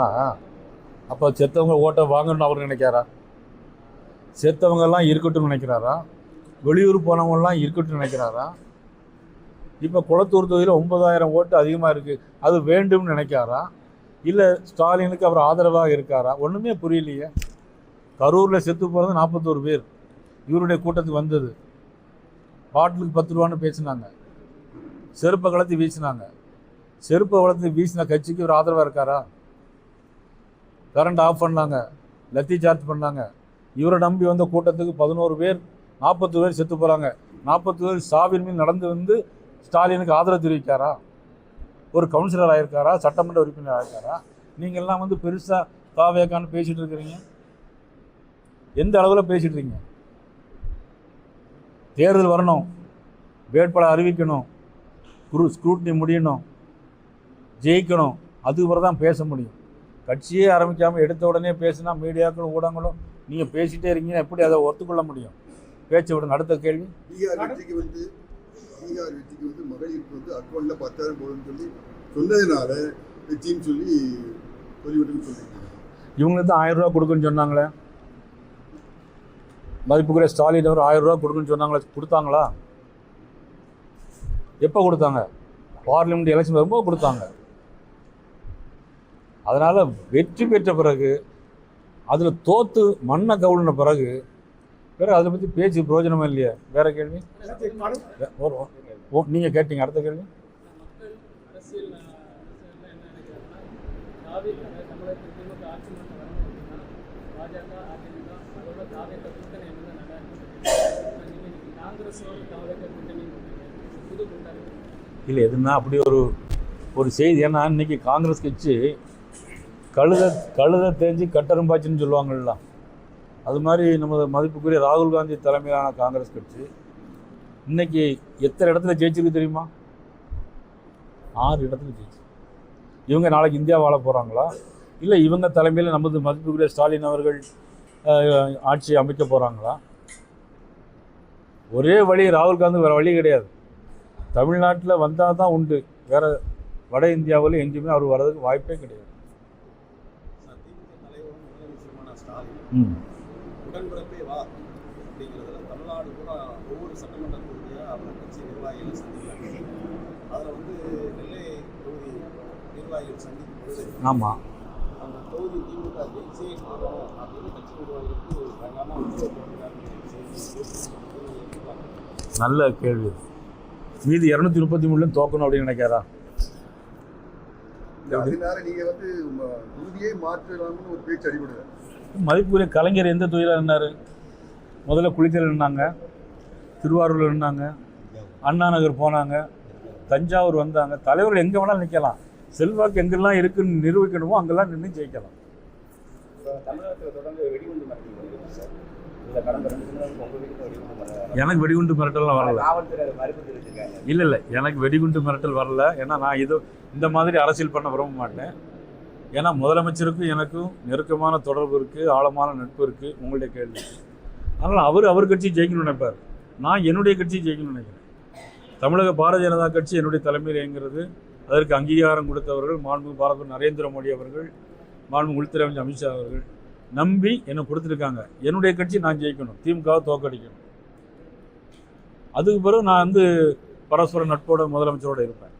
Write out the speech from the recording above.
னா, அப்போ செத்தவங்க ஓட்டை வாங்கணும்னு அவர் நினைக்காரா செத்தவங்க எல்லாம் இருக்கட்டும்னு நினைக்கிறாரா? வெளியூர் போனவங்கலாம் இருக்கட்டும்னு நினைக்கிறாரா? இப்போ குளத்தூர் தொகுதியில் ஒன்பதாயிரம் ஓட்டு அதிகமாக இருக்குது அது வேண்டும்னு நினைக்காரா இல்லை ஸ்டாலினுக்கு அவர் ஆதரவாக இருக்காரா? ஒன்றுமே புரியலையே. கரூரில் செத்து போகிறது நாற்பத்தோரு பேர். இவருடைய கூட்டத்துக்கு வந்தது. பாட்டிலுக்கு பத்து ரூபான்னு பேசினாங்க. செருப்பை கலத்தி வீசினாங்க. செருப்பை வளர்த்து வீசின கட்சிக்கு இவர் ஆதரவாக இருக்காரா? கரண்ட் ஆஃப் பண்ணாங்க. லத்தி சார்ஜ் பண்ணாங்க. இவரை நம்பி வந்த கூட்டத்துக்கு பதினோரு பேர் நாற்பது பேர் செத்து போகிறாங்க நாற்பது பேர் சாவின் மீது நடந்து வந்து ஸ்டாலினுக்கு ஆதரவு தெரிவிக்காரா? ஒரு கவுன்சிலர் ஆகிருக்காரா சட்டமன்ற உறுப்பினர் ஆகிருக்காரா நீங்கள்லாம் வந்து பெருசாக தாவேக்கான்னு பேசிகிட்டு இருக்கிறீங்க. எந்த அளவில் பேசிகிட்டு இருக்கீங்க? தேர்தல் வரணும். வேட்பாளர் அறிவிக்கணும். குரு ஸ்க்ரூட்னி முடியணும். ஜெயிக்கணும். அது தான் பேச முடியும். கட்சியே ஆரம்பிக்காமல் எடுத்த உடனே பேசினா மீடியாக்களும் ஊடகங்களும் நீங்கள் பேசிட்டே இருக்கீங்க எப்படி அதை ஒத்துக்கொள்ள முடியும்? பேச்சை விட அடுத்த கேள்வி. வெற்றிக்கு வந்து பீகார் வெற்றிக்கு வந்து மகளிருக்கு வந்து அக்கௌண்ட்ல பத்தாயிரம் போடுன்னு சொல்லி சொன்னதுனால வெற்றின்னு சொல்லி சொல்லிவிட்டுன்னு சொல்லியிருக்காங்க இவங்களுக்கு தான் ஆயிரம் ரூபா கொடுக்குன்னு சொன்னாங்களே. மதிப்புக்குரிய ஸ்டாலின் அவர் ஆயிரம் ரூபா கொடுக்குன்னு சொன்னாங்களே கொடுத்தாங்களா? எப்போ கொடுத்தாங்க? பார்லிமெண்ட் எலெக்ஷன் வரும்போது கொடுத்தாங்க. அதனால் வெற்றி பெற்ற பிறகு அதில் தோத்து மண்ணை கவுளின பிறகு பிறகு அதை பற்றி பேச்சு பிரயோஜனமே இல்லையா. வேற கேள்வி? நீங்கள் கேட்டீங்க. அடுத்த கேள்வி? இல்லை எதுனா அப்படி ஒரு ஒரு செய்தி. ஏன்னா இன்னைக்கு காங்கிரஸ் கட்சி கழுத கழுத தேஞ்சு கட்டரும்பாச்சுன்னு சொல்லுவாங்கள்ல. அது மாதிரி நமது மதிப்புக்குரிய ராகுல் காந்தி தலைமையிலான காங்கிரஸ் கட்சி. இன்னைக்கு எத்தனை இடத்துல ஜெயிச்சிருக்கு தெரியுமா? ஆறு இடத்துல ஜெயிச்சு. இவங்க நாளைக்கு இந்தியா வாழ போகிறாங்களா இல்லை இவங்க தலைமையில் நமது மதிப்புக்குரிய ஸ்டாலின் அவர்கள் ஆட்சி அமைக்க போகிறாங்களா ஒரே வழி ராகுல் காந்தி வேறு வழி கிடையாது. தமிழ்நாட்டில் வந்தால் தான் உண்டு. வேறு வட இந்தியாவில் எங்கேயுமே அவர் வர்றதுக்கு வாய்ப்பே கிடையாது திமுக தலைவரும் முதலமைச்சருமான ஸ்டாலின் ம் உடன்பிறப்பே வா அப்படிங்கிறதுல தமிழ்நாடு பூரா ஒவ்வொரு சட்டமன்ற தொகுதியாக அவர் கட்சி நிர்வாகிகளை சந்திக்கிறாங்க. அதில் வந்து நெல்லை தொகுதி நிர்வாகிகள் சந்திக்கும் பொழுது ஆமாம் அந்த தொகுதி திமுக ஜெயிச்சே ஆகும் அப்படின்னு கட்சி நிர்வாகிகளுக்கு பயங்கரமாக நல்ல கேள்வி. மீதி இரநூத்தி முப்பத்தி மூணுலையும் தோக்கணும் அப்படின்னு நினைக்காரா அதனால நீங்க வந்து உறுதியை மாற்றலாம்னு ஒரு பேச்சு அடிபடுது மதிப்புக்குரிய கலைஞர் எந்த தொழிலாக இருந்தார் முதல்ல குளித்தல் இருந்தாங்க திருவாரூரில் இருந்தாங்க அண்ணா நகர் போனாங்க. தஞ்சாவூர் வந்தாங்க. தலைவர்கள் எங்கே வேணாலும் நிற்கலாம் செல்வாக்கு எங்கெல்லாம் இருக்குன்னு நிரூபிக்கணுமோ அங்கெல்லாம் நின்று ஜெயிக்கலாம். எனக்கு வெடிகுண்டு மிரட்டல்லாம் வரல. இல்லை இல்லை. எனக்கு வெடிகுண்டு மிரட்டல் வரல. ஏன்னா நான் இது இந்த மாதிரி அரசியல் பண்ண விரும்ப மாட்டேன். ஏன்னா முதலமைச்சருக்கும் எனக்கும் நெருக்கமான தொடர்பு இருக்குது ஆழமான நட்பு இருக்குது உங்களுடைய கேள்வி. அதனால் அவர் அவர் கட்சி ஜெயிக்கணும்னு நினைப்பார். நான் என்னுடைய கட்சி ஜெயிக்கணும்னு நினைக்கிறேன். தமிழக பாரதிய ஜனதா கட்சி என்னுடைய தலைமையில் இயங்குகிறது அதற்கு அங்கீகாரம் கொடுத்தவர்கள் மாண்பு பாரத நரேந்திர மோடி அவர்கள் மாண்பு உள்துறை அமைச்சர் அமித்ஷா அவர்கள் நம்பி என்னை கொடுத்துருக்காங்க. என்னுடைய கட்சி நான் ஜெயிக்கணும். திமுகவை தோக்கடிக்கணும் அதுக்கு பிறகு நான் வந்து பரஸ்பர நட்போட முதலமைச்சரோட இருப்பேன்.